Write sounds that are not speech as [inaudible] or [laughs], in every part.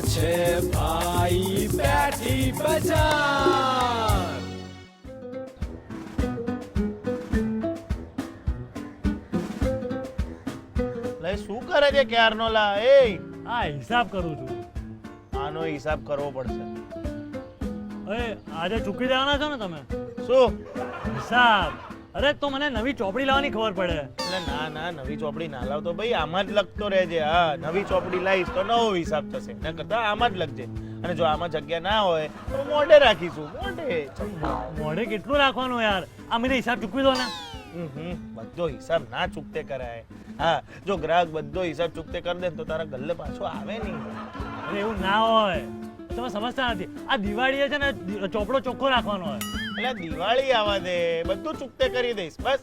છે ભાઈ બેઠી બજાર. લે શું કરે છે ક્યારનો લા એ આ હિસાબ કરું છું. આનો હિસાબ કરવો પડશે. અરે આજે ચૂકી દેવાના છો ને તમે? શું? હિસાબ. અરે તો મને નવી ચોપડી લાવવાની ખબર પડે. એટલે ના ના નવી ચોપડી ના લાવતો ભાઈ આમાં જ લખતો રહેજે. હા નવી ચોપડી લાવીશ તો નવો હિસાબ થશે. ન કરતા આમાં જ લખજે. અને જો આમાં જગ્યા ના હોય તો મોઢે રાખીશું મોઢે. મોઢે કેટલું રાખવાનું યાર? આ મને હિસાબ ચૂકવી દો ને. બધો હિસાબ ના ચૂકતે કરાય. હા જો ગ્રાહક બધો હિસાબ ચૂકતે કરી દે તો તારા ગલ્લે પાછો આવે નહીં. અરે એવું ના હોય. તમે સમજતા નથી. આ દિવાળીએ છે ને ચોપડો ચોખ્ખો રાખવાનો હોય. એટલે દિવાળી આવવા દે. બધું ચૂકતે કરી દઈશ બસ.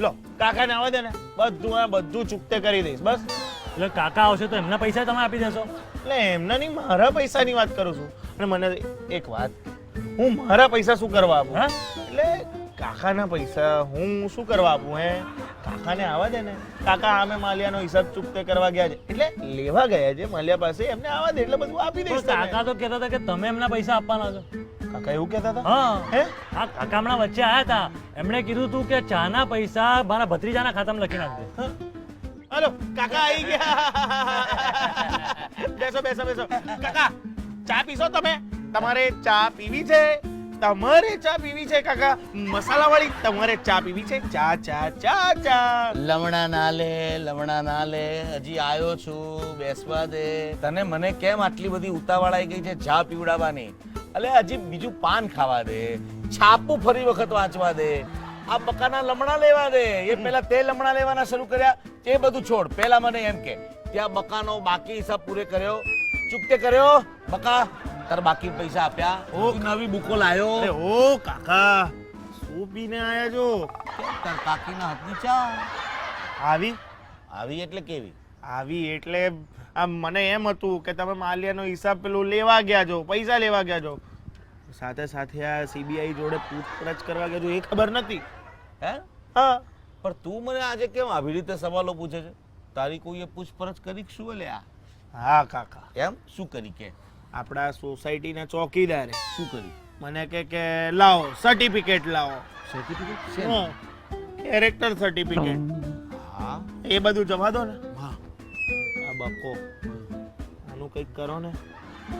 લો કાકાને આવવા દે ને. બધું આ બધું ચૂકતે કરી દઈશ બસ. એટલે કાકા આવશે તો એમના પૈસા તમે આપી દેશો. એટલે એમના નહીં મારા પૈસાની વાત કરું છું. અને મને એક વાત હું મારા પૈસા શું કરવા આપું? હા? એટલે કાકાના પૈસા હું શું કરવા આપું હે? કાકાને આવવા દે ને. કાકા આમે માલિયાનો હિસાબ ચૂકતે કરવા ગયા છે. એટલે લેવા ગયા છે માલિયા પાસે એમને આવવા દે એટલે બધું આપી તો દઈશ કાકા તો કહેતા હતા કે તમે એમના પૈસા આપવાના છો. કાકા એવું કહેતા હતા? હા. હે? હા કાકા હમણાં વચ્ચે આવ્યા હતા. એમણે કીધું હતું કે ચાના પૈસા મારા ભત્રીજાના ખાતામાં લખી નાખજો. હાલો કાકા આવી ગયા. બેસો બેસો બેસો. કાકા ચા પીશો તમે? તમારે ચા પીવી છે? તમારે ચા પીવી છે, કાકા? મસાલા વાળી તમારે ચા પીવી છે? ચા ચા ચા ચા. લમણા ના લે લમણા ના લે હજી આવ્યો છું, બેસવા દે. તને મને કેમ આટલી બધી ઉતાવળ આવી ગઈ છે ચા પીવડાવવાની? અલે, હજી બીજું પાન ખાવા દે. છાપું ફરી વખત વાંચવા દે. આ બકાના લમણા લેવા દે. એ પેલા તે લમણા લેવાના શરૂ કર્યા. તે બધું છોડ. પેલા મને એમ કે, ત્યાં બકાનો બાકી હિસાબ પૂરે કર્યો. ચૂકતે કર્યો, બકા? તાર બાકી પૈસા આપ્યા. ઓ. નવી બુકો અરે લાયો ઓ કાકા શું પીને આયા છો? તાર કાકીના હાથની ચા. આવી? આવી એટલે કેવી? આવી એટલે આમ મને એમ હતું કે તમે માલિયાનો હિસાબ પેલું લેવા ગયા છો પૈસા લેવા ગયા છો. સાથે સાથે આ સીબીઆઈ જોડે પૂછપરછ કરવા ગયા છો એ ખબર નથી. હે? હા. પણ તું મને આજે કેમ આવી રીતે સવાલો પૂછે છે? તારી કોઈએ પૂછપરછ કરી શું લે આ? હા કાકા. એમ? શું કરી કે? આપણા સોસાયટીના ચોકીદારે. શું કર્યું? મને કે કે લાવો સર્ટિફિકેટ લાવો. સર્ટિફિકેટ કેરેક્ટર સર્ટિફિકેટ હા. એ બધું જવા દો ને. હા. આ બકો આનું કંઈક કરો ને.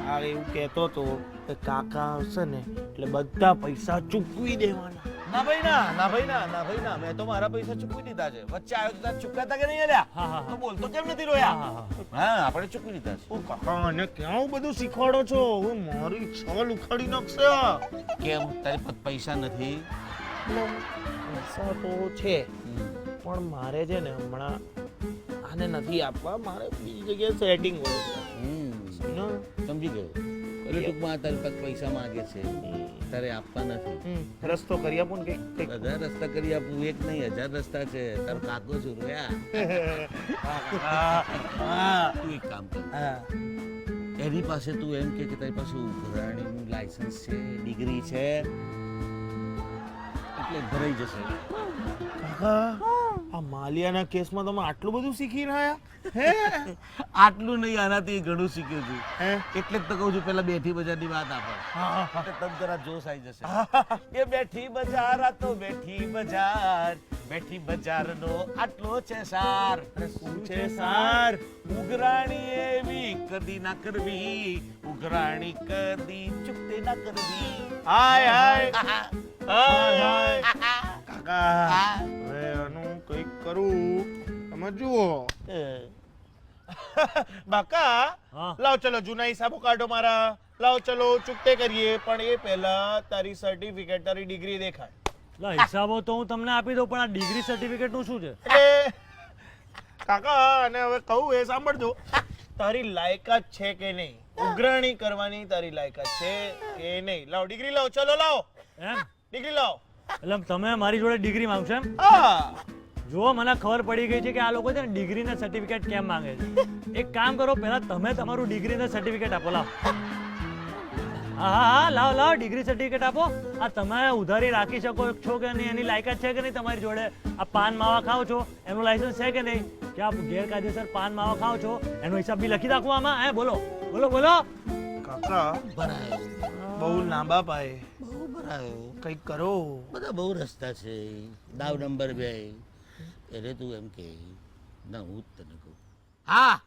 આ એવું કહેતો તો કે કાકા આવશે ને એટલે બધા પૈસા ચૂકવી દેવાના. ના ભાઈ ના ના ભાઈ ના ના ભાઈ ના મેં તો મારા પૈસા ચૂકવી દીધા છે. વચ્ચે આવ્યો તો ચૂકવતા કે નહીં અલ્યા? હા, હા, હા. તો બોલતો કેમ નથી રોયા? હા, આપણે ચૂકવી દીધા છે. ઓ કાકા અને ક્યાં બધું શીખવાડો છો? હું મારી છલ ઉખાડી નાખશે. કેમ? તારી પાસે પૈસા નથી? પૈસા તો છે પણ મારે છે ને હમણાં આને નથી આપવા. મારે બીજી જગ્યાએ સેટિંગ હોય છે? સમજી ગયો. એટલે ટૂંકમાં તારી પાસે પૈસા માંગે છે. તારે આપવા નથી. રસ્તો કરી આપું ને કંઈક કંઈક. રસ્તા કરી આપું એક નહીં હજાર રસ્તા છે. તારો કાકો છું રોયા. તું એક કામ કર. એની પાસે તું એમ કે કે તારી પાસે ઉઘરાણીનું લાયસન્સ છે ડિગ્રી છે. એટલે ભરાઈ જશે. કાકા. આ માલિયાના કેસમાં તમે આટલું બધું શીખીને આયા? હે? [laughs] આટલું નહીં આનાથી ઘણું શીખ્યો છું. હે? એટલે જ તો કહું છું પેલા બેઠી બજારની વાત આપો તમ જરા જોશ આવી જશે. એ બેઠી બજાર આ તો બેઠી બજાર. બેઠી બજારનો આટલો છે સાર. શું છે સાર? ઉઘરાણી એવી કદી ના કરવી. ઉઘરાણી કદી ચૂકતે ના કરવી. હાય હાય. હાય હાય. કાકા. કરું? તમે જુઓ. [laughs] બાકા હા. લાવ ચલો જૂના હિસાબો કાઢો મારા. લાવ ચલો ચૂકતે કરીએ પણ એ પહેલા તારી સર્ટિફિકેટ તારી ડિગ્રી દેખાય. લા હિસાબો તો હું તમને આપી દઉં પણ આ ડિગ્રી સર્ટિફિકેટનું શું છે? એટલે કાકા અને હવે કહું એ સાંભળજો. તારી લાયકાત છે કે નહીં? ઉઘરાણી કરવાની તારી લાયકાત છે કે નહીં? લાવ ડિગ્રી લાવ ચલો લાવો. એમ? ડિગ્રી લાવ. એટલે તમે મારી જોડે ડિગ્રી માંગશો એમ? હા. જુઓ મને ખબર પડી ગઈ છે કે આ લોકો છે ને ડિગ્રીના સર્ટિફિકેટ કેમ માંગે છે. એક કામ કરો પહેલા તમે તમારું ડિગ્રીના સર્ટિફિકેટ આપો લાવ. હા હા હા લાવ લાવ ડિગ્રી સર્ટિફિકેટ આપો. આ તમે ઉધારી રાખી શકો છો કે નહીં એની લાયકાત છે કે નહીં તમારી જોડે? આ પાન માવા ખાઓ છો એનું લાયસન્સ છે કે નહીં? કે આ ગેરકાયદેસર પાન માવા ખાઓ છો એનો હિસાબ બી લખી રાખો આમાં હે બોલો બોલો બોલો. કાકા ભરાયો બહુ લાંબા પાયે. બહુ ભરાયો. કંઈક કરો. બધા બહુ રસ્તા છે. દાવ નંબર બે. એટલે તું એમ કે ના હું જ તને કહું. હા.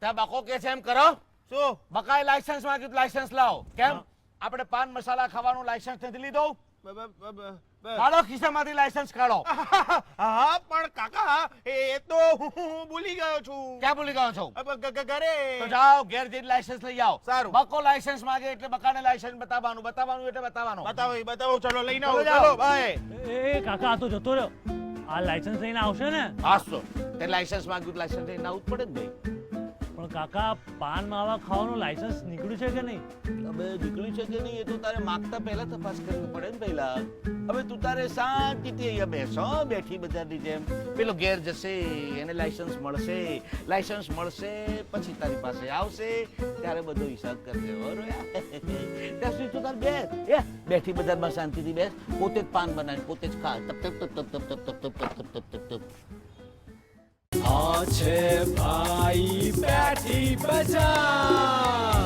ત્યાં બકો કે છે એમ કરો. શું? બકાય લાયસન્સ માંગ્યું લાયસન્સ લાવો. કેમ? આપણે પાન મસાલા ખાવાનું લાયસન્સ નથી લીધું? કાઢો ખિસ્સામાંથી લાયસન્સ કાઢો. હા પણ કાકા એ તો હું હું ભૂલી ગયો છું. ક્યાં ભૂલી ગયો છો? ઘરે. તો જાઓ ઘેર જઈને લાયસન્સ લઈ આવો. સારું. બકો લાયસન્સ માંગે એટલે બકાને લાયસન્સ બતાવવાનું બતાવવાનું એટલે બતાવવાનું. બતાવો બતાવો ચલો લઈને આવો. ચલો બાય એ એ, કાકા આ તો જતો રહ્યો. આ લાયસન્સ લઈને આવશે ને? હાસ તો લાયસન્સ માંગ્યું લાયસન્સ લઈને આવવું જ પડે ને ભાઈ. પણ કાકા પાન માવા ખાવાનું લાયસન્સ નીકળ્યું છે કે નહીં હવે નીકળ્યું છે કે નહીં એ તો તારે માગતા પહેલા તપાસ કરવી પડે ને પહેલા હવે તું તારે શાંતિથી અહીંયા બેસો બેઠી બધાની જેમ પેલો ઘેર જશે એને લાયસન્સ મળશે લાયસન્સ મળશે પછી તારી પાસે આવશે ત્યારે બધો હિસાબ કરજે ત્યાં સુધી તું તાર બેસ બેઠી બજારમાં શાંતિથી બેસ પોતે જ પાન બનાવી પોતે જ ખા તપ તપ તપ તપ તપ તપ તપ તપ તપ તપ તપ આ છે ભાઈ બેઠી બજાર.